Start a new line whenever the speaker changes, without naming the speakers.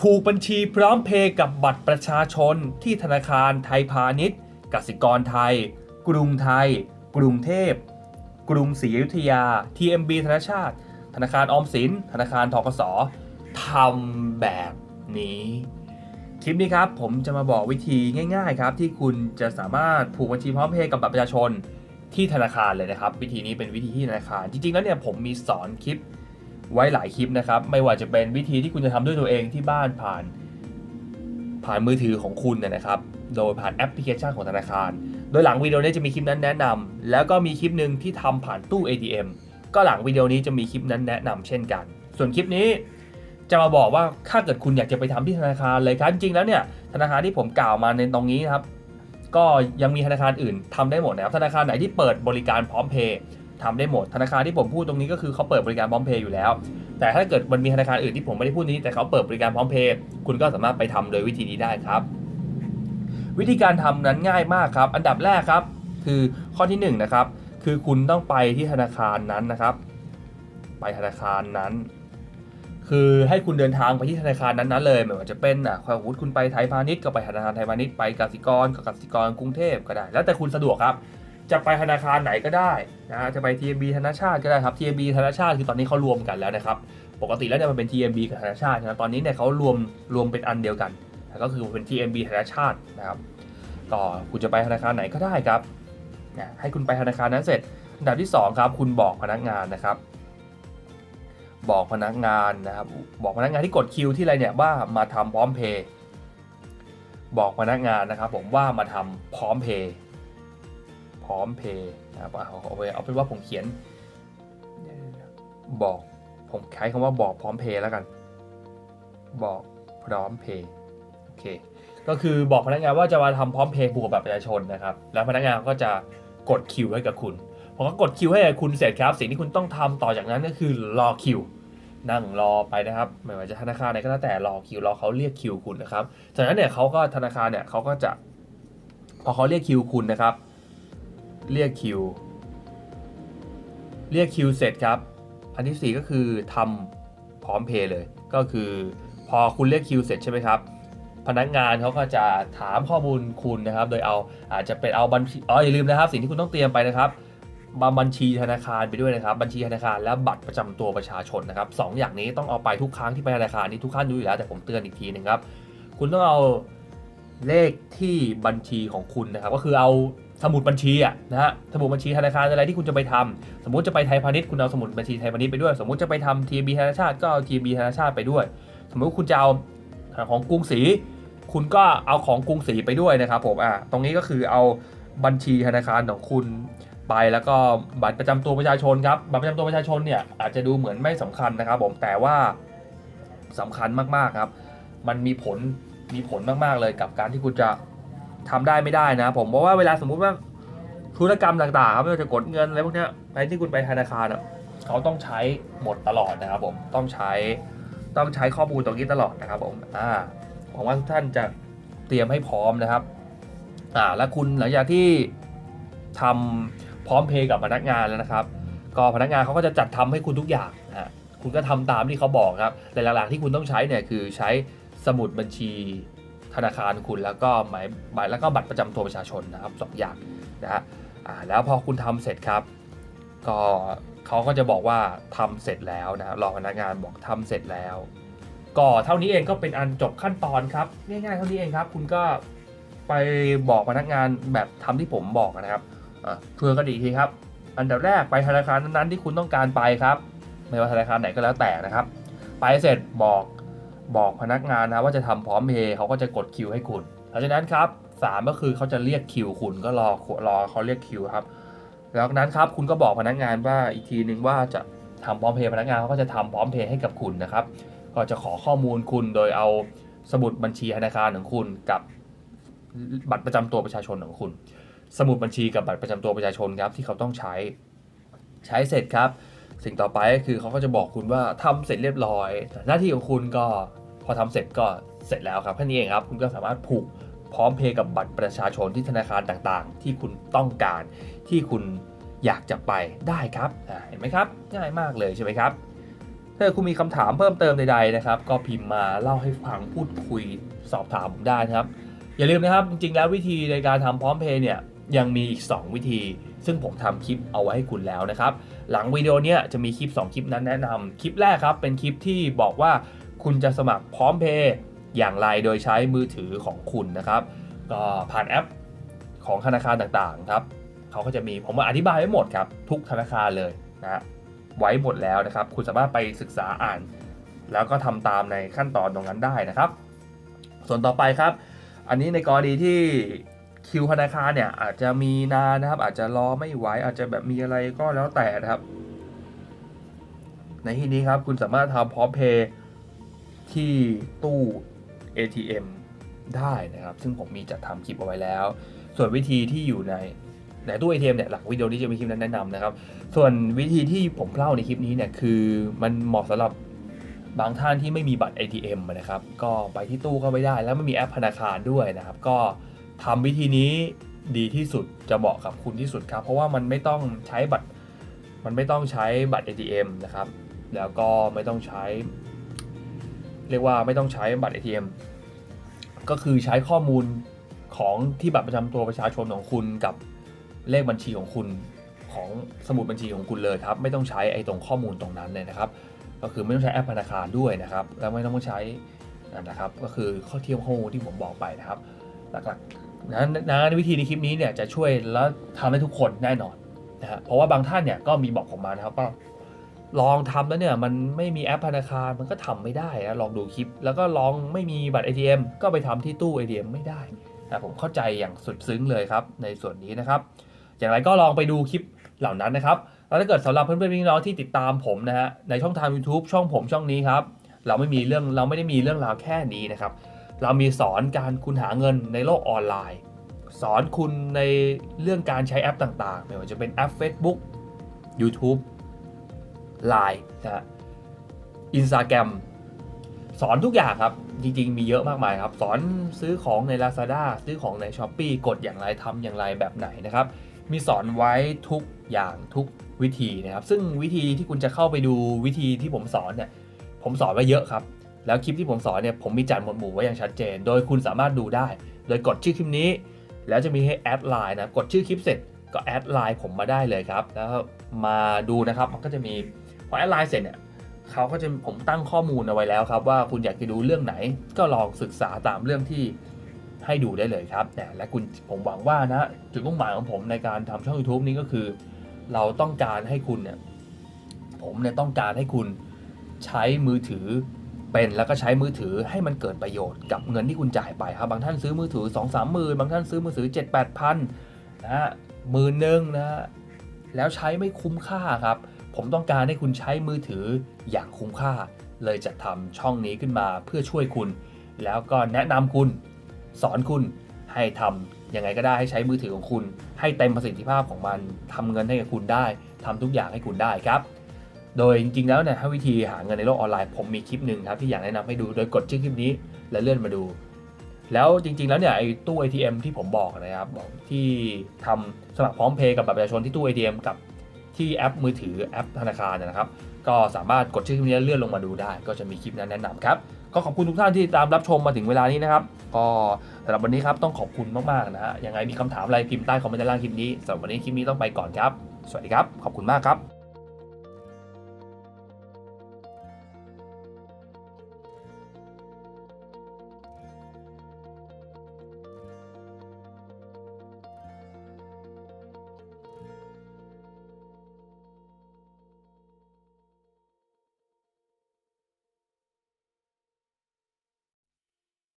ผูกบัญชีพร้อมเพย์กับบัตรประชาชนที่ธนาคารไทยพาณิชย์กสิกรไทย กรุงไทย กรุงเทพ กรุงศรีอยุธยา TMB ธนาชาติ ธนาคารออมสิน ธนาคารทกสทำแบบนี้ คลิปนี้ครับผมจะมาบอกวิธีง่าย ๆ ครับ ที่คุณจะสามารถผูกบัญชีพร้อมเพย์กับบัตรประชาชนที่ธนาคารเลยนะครับ วิธีนี้เป็นวิธีที่ธนาคาร จริงๆแล้วเนี่ยผมมีสอนคลิป ไว้หลายคลิปนะครับ ไม่ว่าจะเป็นวิธีที่คุณจะทำด้วยตัวเองที่บ้านผ่าน ผ่านมือถือของคุณนะครับ โดยผ่านแอปพลิเคชันของธนาคาร โดยหลังวิดีโอนี้จะมีคลิปนั้นแนะนำแล้วก็มีคลิปหนึ่งที่ทำผ่านตู้ ATM ก็หลังวิดีโอนี้จะมีคลิปนั้นแนะนำเช่นกัน ส่วนคลิปนี้จะมาบอกว่าถ้าเกิดคุณอยากจะไปทำที่ธนาคารเลยครับจริงๆแล้วเนี่ยธนาคารที่ผมกล่าวมาในตรงนี้นะครับก็ยังมีธนาคารอื่นทำได้หมดนะครับธนาคารไหนที่เปิดบริการพร้อมเพย์ ทำได้หมด ธนาคารที่ผมพูดตรงนี้ก็คือเขาเปิดบริการพร้อมเพย์อยู่แล้ว แต่ถ้าเกิดมันมีธนาคารอื่นที่ผมไม่ได้พูดนี้แต่เขาเปิดบริการพร้อมเพย์คุณก็สามารถไปทำโดยวิธีนี้ได้ครับ วิธีการทำนั้นง่ายมากครับ อันดับแรกครับ คือข้อที่หนึ่งนะครับ คือคุณต้องไปที่ธนาคารนั้นนะครับ ไปธนาคารนั้น คือให้คุณเดินทางไปที่ธนาคารนั้นๆเลยไม่ว่าจะเป็นอะความวุฒิคุณไปไทยพาณิชย์ก็ไปธนาคารไทยพาณิชย์ไปกสิกรก็กสิกรกรุงเทพก็ได้ แล้วแต่คุณสะดวกครับ จะไปธนาคารไหนก็ได้นะฮะจะไป TMB ธนาชาติก็ได้ครับ TMB ธนาชาติคือตอนนี้เขารวมกันแล้วนะครับ ปกติแล้วเนี่ยมันเป็น TMB กับธนาชาตินะตอนนี้เนี่ยเขารวมรวมเป็นอันเดียวกัน ก็คือเป็น TMB ธนาชาตินะครับก็คุณจะไปธนาคารไหนก็ได้ครับนะให้คุณไปธนาคารนั้นเสร็จอันดับที่สองครับ คุณบอกพนักงานนะครับ บอกพนักงานนะครับ บอกพนักงานที่กดคิวที่อะไรเนี่ยว่ามาทำพร้อมเพย์บอกพนักงานนะครับ ผมว่ามาทำพร้อมเพย์ พร้อมเพย์นะครับเอาเอาไปเอาเป็นว่าผมเขียนบอกผมใช้คำว่าบอกพร้อมเพย์แล้วกัน บอกพร้อมเพย์โอเคก็คือบอกพนักงานว่าจะมาทำพร้อมเพย์ผูกกับบัตรประชาชนนะครับ แล้วพนักงานก็จะกดคิวให้กับคุณพอเขากดคิวให้กับคุณเสร็จครับ สิ่งที่คุณต้องทำต่อจากนั้นก็คือรอคิว นั่งรอไปนะครับไม่ว่าจะธนาคารไหนก็แล้วแต่รอคิวรอเขาเรียกคิวคุณนะครับจากนั้นเนี่ยเขาก็ธนาคารเนี่ยเขาก็จะพอเขาเรียกคิวคุณนะครับ เรียกคิว เรียกคิวเสร็จครับ อันที่ 4 ก็คือทำพร้อมเพย์เลย ก็คือพอคุณเรียกคิวเสร็จใช่ไหมครับ พนักงานเขาก็จะถามข้อมูลคุณนะครับ โดยเอาอาจจะเป็นเอาบัญชีอ๋ออย่าลืมนะครับ สิ่งที่คุณต้องเตรียมไปนะครับบบัญชีธนาคารไปด้วยนะครับ บัญชีธนาคารและบัตรประจำตัวประชาชนนะครับสองอย่างนี้ต้องเอาไปทุกครั้งที่ไปธนาคารนี่ทุกท่านรู้อยู่แล้วแต่ผมเตือนอีกทีหนึงครับ คุณต้องเอาเลขที่บัญชีของคุณนะครับ ก็คือเอา สมุดบัญชีอะนะฮะสมุดบัญชีธนาคารอะไรที่คุณจะไปทำสมมุติจะไปไทยพาณิชย์คุณเอาสมุดบัญชีไทยพาณิชย์ไปด้วย สมมุติจะไปทำ TB ธนาชาติก็เอา TB ธนาชาติไปด้วย สมมติว่าคุณจะเอาของกรุงศรีคุณก็เอาของกรุงศรีไปด้วยนะครับผมอะตรงนี้ก็คือเอาบัญชีธนาคารของคุณไปแล้วก็บัตรประจำตัวประชาชนครับบัตรประจำตัวประชาชนเนี่ยอาจจะดูเหมือนไม่สำคัญนะครับผมแต่ว่าสำคัญมากๆครับ มันมีผลมีผลมากๆเลยกับการที่คุณจะ ทำได้ไม่ได้นะ ผมเพราะว่าเวลาสมมุติว่าธุรกรรมต่างๆครับไม่ว่าจะกดเงินอะไรพวกนี้ไปที่คุณไปธนาคารอะเขาต้องใช้หมดตลอดนะครับผมต้องใช้ต้องใช้ข้อมูลตรงนี้ตลอดนะครับผมอ่าหวังว่าทุกท่านจะเตรียมให้พร้อมนะครับอ่าแล้วคุณหลังจากที่ทำพร้อมเพย์กับพนักงานแล้วนะครับ ก็พนักงานเขาก็จะจัดทำให้คุณทุกอย่างนะฮะคุณก็ทำตามที่เขาบอกครับแต่หลักๆที่คุณต้องใช้เนี่ยคือใช้สมุดบัญชี ธนาคารคุณแล้วก็หมายหมายแล้วก็บัตรประจำตัวประชาชนนะครับสองอย่างนะฮะอ่าแล้วพอคุณทำเสร็จครับ ก็เขาก็จะบอกว่าทำเสร็จแล้วนะรอพนักงานบอกทำเสร็จแล้ว ก็เท่านี้เองก็เป็นอันจบขั้นตอนครับง่ายๆเท่านี้เองครับ คุณก็ไปบอกพนักงานแบบทำที่ผมบอกนะครับอะเพื่อก็ดีทีครับ อันดับแรกไปธนาคารนั้นๆที่คุณต้องการไปครับ ไม่ว่าธนาคารไหนก็แล้วแต่นะครับ ไปเสร็จบอก บอกพนักงานนะว่าจะทำพร้อมเพย์เขาก็จะกดคิวให้คุณหลังจากนั้นครับสามก็คือเขาจะเรียกคิวคุณก็รอรอเขาเรียกคิวครับแล้วนั้นครับคุณก็บอกพนักงานว่าอีกทีนึงว่าจะทำพร้อมเพย์พนักงานเขาก็จะทำพร้อมเพย์ให้กับคุณนะครับ ก็จะขอข้อมูลคุณโดยเอาสมุดบัญชีธนาคารของคุณกับบัตรประจำตัวประชาชนของคุณ สมุดบัญชีกับบัตรประจำตัวประชาชนครับที่เขาต้องใช้ ใช้เสร็จครับ สิ่งต่อไปก็คือเขาก็จะบอกคุณว่าทำเสร็จเรียบร้อย หน้าที่ของคุณก็พอทำเสร็จก็เสร็จแล้วครับแค่นี้เองครับ คุณก็สามารถผูกพร้อมเพย์กับบัตรประชาชนที่ธนาคารต่างๆ ที่คุณต้องการที่คุณอยากจะไปได้ครับเห็นไหมครับ ง่ายมากเลยใช่ไหมครับถ้าคุณมีคำถามเพิ่มเติมใดๆนะครับ ก็พิมพ์มาเล่าให้ฟังพูดคุยสอบถามผมได้นะครับ อย่าลืมนะครับ จริงๆ แล้ววิธีในการทำพร้อมเพย์เนี่ยยังมีอีก 2 วิธี ซึ่งผมทำคลิปเอาไว้ให้คุณแล้วนะครับ หลังวิดีโอเนี้ยจะมีคลิป 2 คลิปนั้นแนะนำคลิปแรกครับ เป็นคลิปที่บอกว่าคุณจะสมัครพร้อมเพย์อย่างไรโดยใช้มือถือของคุณนะครับก็ผ่านแอปของธนาคารต่างๆครับเขาก็จะมีผมมาอธิบายไว้หมดครับทุกธนาคารเลยนะฮะไว้หมดแล้วนะครับ คุณสามารถไปศึกษาอ่าน แล้วก็ทำตามในขั้นตอนตรงนั้นได้นะครับ ส่วนต่อไปครับ อันนี้ในกรณีที่ คิวธนาคารเนี่ยอาจจะมีนานนะครับ อาจจะรอไม่ไหวอาจจะแบบมีอะไรก็แล้วแต่นะครับ ในที่นี้ครับคุณสามารถทำพร้อมเพย์ที่ตู้ ATM ได้นะครับ ซึ่งผมมีจัดทำคลิปเอาไว้แล้ว ส่วนวิธีที่อยู่ในในตู้ ATM เนี่ยหลังวิดีโอนี้จะมีคลิปนั้นแนะนำนะครับ ส่วนวิธีที่ผมเล่าในคลิปนี้เนี่ยคือมันเหมาะสำหรับบางท่านที่ไม่มีบัตร ATM นะครับ ก็ไปที่ตู้ก็ไม่ได้ แล้วไม่มีแอปธนาคารด้วยนะครับ ก็ ทำวิธีนี้ดีที่สุดจะเหมาะกับคุณที่สุดครับ เพราะว่ามันไม่ต้องใช้บัตร มันไม่ต้องใช้บัตร ATM นะครับ แล้วก็ไม่ต้องใช้ เรียกว่าไม่ต้องใช้บัตร ATM ก็คือใช้ข้อมูลของที่บัตรประจำตัวประชาชนของคุณกับเลขบัญชีของคุณของสมุดบัญชีของคุณเลยครับ ไม่ต้องใช้ไอ้ตรงข้อมูลตรงนั้นเลยนะครับ ก็คือไม่ต้องใช้แอปธนาคารด้วยนะครับ แล้วไม่ต้องใช้นะครับ ก็คือข้อเทียบข้อมูลที่ผมบอกไปนะครับ หลักๆ นะนะวิธีในคลิปนี้เนี่ยจะช่วยแล้วทำให้ทุกคนแน่นอนนะฮะเพราะว่าบางท่านเนี่ยก็มีบอกผมมานะครับว่าลองทำแล้วเนี่ยมันไม่มีแอปธนาคารมันก็ทำไม่ได้นะลองดูคลิป แล้วก็ลองไม่มีบัตร ATM ก็ไปทำที่ตู้ ATM ไม่ได้นะผมเข้าใจอย่างสุดซึ้งเลยครับในส่วนนี้นะครับ อย่างไรก็ลองไปดูคลิปเหล่านั้นนะครับแล้วถ้าเกิดสำหรับเพื่อนๆพี่น้องที่ติดตามผมนะฮะในช่องทาง YouTube ช่องผมช่องนี้ครับเราไม่มีเรื่องเราไม่ได้มีเรื่องราวแค่นี้นะครับ เรามีสอนการคุณหาเงินในโลกออนไลน์ สอนคุณในเรื่องการใช้แอปต่างๆ ไม่ว่าจะเป็นแอป Facebook YouTube Line นะฮะ Instagram สอนทุกอย่างครับ จริงๆ มีเยอะมากมายครับ สอนซื้อของใน Lazada ซื้อของใน s h อ p e e กดอย่างไรทำอย่างไรแบบไหนนะครับ มีสอนไว้ทุกอย่างทุกวิธีนะครับ ซึ่งวิธีที่คุณจะเข้าไปดูวิธีที่ผมสอนเนี่ย ผมสอนไว้เยอะครับ แล้วคลิปที่ผมสอนเนี่ยผมมีจัดหมวดหมู่ไว้อย่างชัดเจน โดยคุณสามารถดูได้ โดยกดชื่อคลิปนี้ แล้วจะมีให้แอดไลน์นะกดชื่อคลิปเสร็จก็แอดไลน์ผมมาได้เลยครับ แล้วมาดูนะครับมันก็จะมีพอแอดไลน์เสร็จเนี่ยเขาก็จะผมตั้งข้อมูลเอาไว้แล้วครับ ว่าคุณอยากจะดูเรื่องไหน ก็ลองศึกษาตามเรื่องที่ให้ดูได้เลยครับและคุณผมหวังว่านะจุดมุ่งหมายของผมในการทำช่อง YouTube นี้ก็คือ เราต้องการให้คุณเนี่ยผมเนี่ยต้องการให้คุณใช้มือถือ เป็นแล้วก็ใช้มือถือให้มันเกิดประโยชน์กับเงินที่คุณจ่ายไปครับบางท่านซื้อมือถือ 2 3หมื่นบางท่านซื้อมือถือ 7 8พันนะฮะหมื่นหนึ่งนะฮะแล้วใช้ไม่คุ้มค่าครับ ผมต้องการให้คุณใช้มือถืออย่างคุ้มค่า เลยจัดทำช่องนี้ขึ้นมาเพื่อช่วยคุณ แล้วก็แนะนำคุณ สอนคุณให้ทำยังไงก็ได้ให้ใช้มือถือของคุณ ให้เต็มประสิทธิภาพของมันทำเงินให้กับคุณได้ทำทุกอย่างให้คุณได้ครับ โดยจริงๆแล้วเนี่ยถ้าวิธีหาเงินในโลกออนไลน์ผมมีคลิปหนึ่งครับที่อยากแนะนำให้ดูโดยกดชื่อคลิปนี้แล้วเลื่อนมาดู แล้วจริงๆแล้วเนี่ยไอ้ตู้ ATM ที่ผมบอกนะครับบอกที่ทำสมัครพร้อมเพย์กับบัตรประชาชนที่ตู้ ATM กับที่แอปมือถือแอปธนาคารนนะครับ ก็สามารถกดชื่อคลิปนี้เลื่อนลงมาดูได้ ก็จะมีคลิปนั้นแนะนำครับก็ขอบคุณทุกท่านที่ตามรับชมมาถึงเวลานี้นะครับ ก็สำหรับวันนี้ครับต้องขอบคุณมากๆนะฮะยังไงมีคำถามอะไรพิมพ์ใต้คอมเมนต์ด้านล่างคลิปนี้สำหรับวันนี้คลิปนี้ต้องไปก่อนครับ สวัสดีครับ ขอบคุณมากครับ